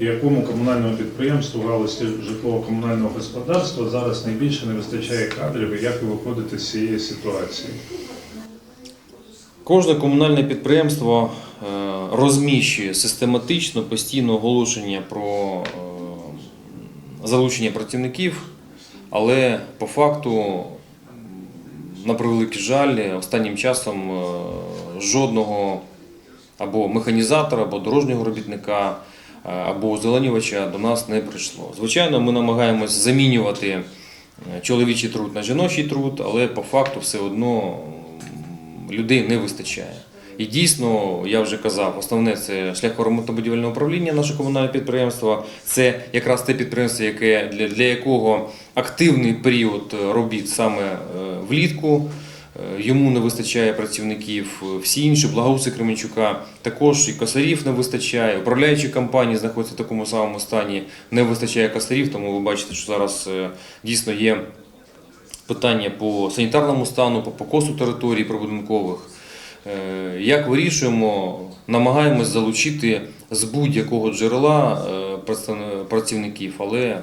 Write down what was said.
Якому комунальному підприємству галузі житлово-комунального господарства зараз найбільше не вистачає кадрів як ви виходите з цієї ситуації? Кожне комунальне підприємство е, розміщує систематично постійно оголошення про е, залучення працівників, але по факту, на превеликий жаль, останнім часом е, жодного або механізатора, або дорожнього робітника, або озеленювача до нас не прийшло. Звичайно, ми намагаємось замінювати е, чоловічий труд на жіночий труд, але по факту все одно людей не вистачає. І дійсно, я вже казав, основне це шляхоремонтно-будівельне управління, наше комунальне підприємство. Це якраз те підприємство, яке для, для якого активний період робіт саме е, влітку. Е, Йому не вистачає працівників, Е, всі інші благоустрій Кременчука також і косарів не вистачає. Управляючі компанії знаходяться в такому самому стані, не вистачає косарів, тому ви бачите, що зараз е, дійсно є питання по санітарному стану, по покосу територій прибудинкових. Як вирішуємо, намагаємось залучити з будь-якого джерела працівників, але